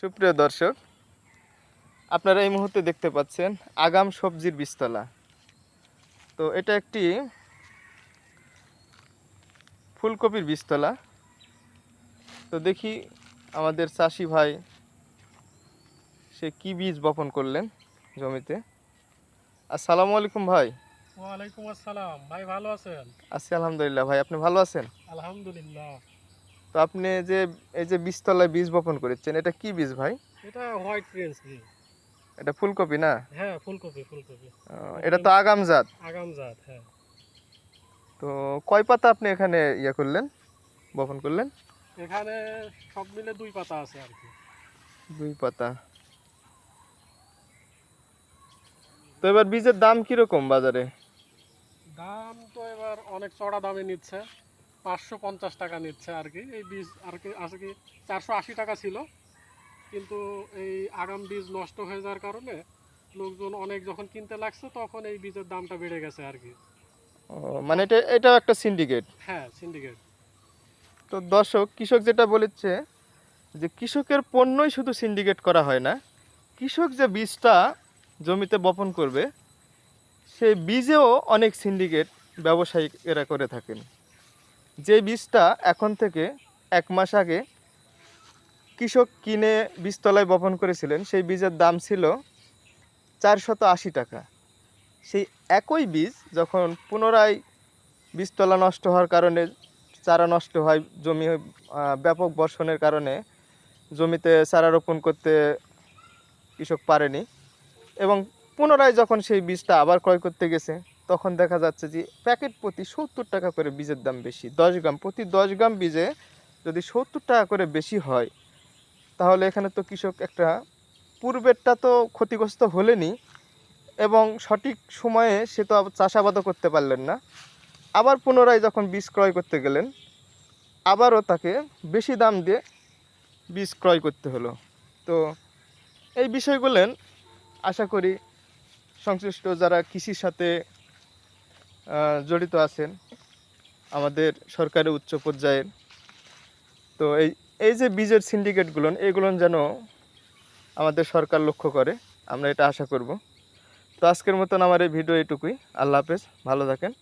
সুপ্রিয় দর্শক আপনারা এই মুহূর্তে দেখতে পাচ্ছেন আগাম সবজির বীজতলা। তো এটা একটি ফুলকপির বীজতলা। তো দেখি আমাদের চাষি ভাই সে কি বীজ বপন করলেন জমিতে? আসসালামু আলাইকুম ভাই। ওয়ালাইকুম আসসালাম। ভাই ভালো আছেন? আছি আলহামদুলিল্লাহ। ভাই আপনি ভালো আছেন? আলহামদুলিল্লাহ। আপনি যে এই যে বীজতলায় বীজ বপন করেছেন এটা কি বীজ ভাই? এটা হোয়াইট প্রিন্স বীজ। এটা ফুলকপি না? হ্যাঁ ফুলকপি ফুলকপি। এটা তো আগাম জাত। আগাম জাত হ্যাঁ। তো কয় পাতা আপনি এখানে ইয়ে করলেন বপন করলেন? এখানে সব মিলে দুই পাতা আছে আর কি। দুই পাতা। তো এবার বীজের দাম কীরকম বাজারে? দাম তো এবার অনেক চড়া দামে নিচ্ছে। পাঁচশো পঞ্চাশ টাকা নিচ্ছে আর কি। এই বীজ আর কি আছে কি চারশো আশি টাকা ছিল। কিন্তু এই আগাম বীজ নষ্ট হয়ে যাওয়ার কারণে লোকজন অনেক যখন কিনতে লাগছে তখন এই বীজের দামটা বেড়ে গেছে আর কি। মানে এটা এটাও একটা সিন্ডিকেট হ্যাঁ সিন্ডিকেট তো দর্শক কৃষক যেটা বলেছে যে কৃষকের পণ্যই শুধু সিন্ডিকেট করা হয় না কৃষক যে বীজটা জমিতে বপন করবে সেই বীজেও অনেক সিন্ডিকেট ব্যবসায়িকেরা করে থাকেন। যে বীজটা এখন থেকে এক মাস আগে কৃষক কিনে বীজতলায় বপন করেছিলেন, সেই বীজের দাম ছিল চারশত আশি টাকা। সেই একই বীজ যখন পুনরায় বীজতলা নষ্ট হওয়ার কারণে, চারা নষ্ট হয়, জমি ব্যাপক বর্ষণের কারণে জমিতে চারা রোপণ করতে কৃষক পারেনি এবং পুনরায় যখন সেই বীজটা আবার ক্রয় করতে গেছে তখন দেখা যাচ্ছে যে প্যাকেট প্রতি সত্তর টাকা করে বীজের দাম বেশি। দশ গ্রাম, প্রতি দশ গ্রাম বীজে যদি সত্তর টাকা করে বেশি হয়, তাহলে এখানে তো কৃষক একটা পূর্বেরটা তো ক্ষতিগ্রস্ত হলেনি এবং সঠিক সময়ে সে তো চাষাবাদও করতে পারলেন না। আবার পুনরায় যখন বীজ ক্রয় করতে গেলেন, আবারও তাকে বেশি দাম দিয়ে বীজ ক্রয় করতে হলো। তো এই বিষয়গুলো আশা করি সংশ্লিষ্ট যারা কৃষির সাথে জড়িত আছেন আমাদের সরকারের উচ্চ পর্যায়ের। তো এই এই যে বীজের সিন্ডিকেটগুলো এগুলো যেন আমাদের সরকার লক্ষ্য করে, আমরা এটা আশা করব। তো আজকের মতন আমার এই ভিডিও এটুকুই। আল্লাহ হাফেজ, ভালো থাকেন।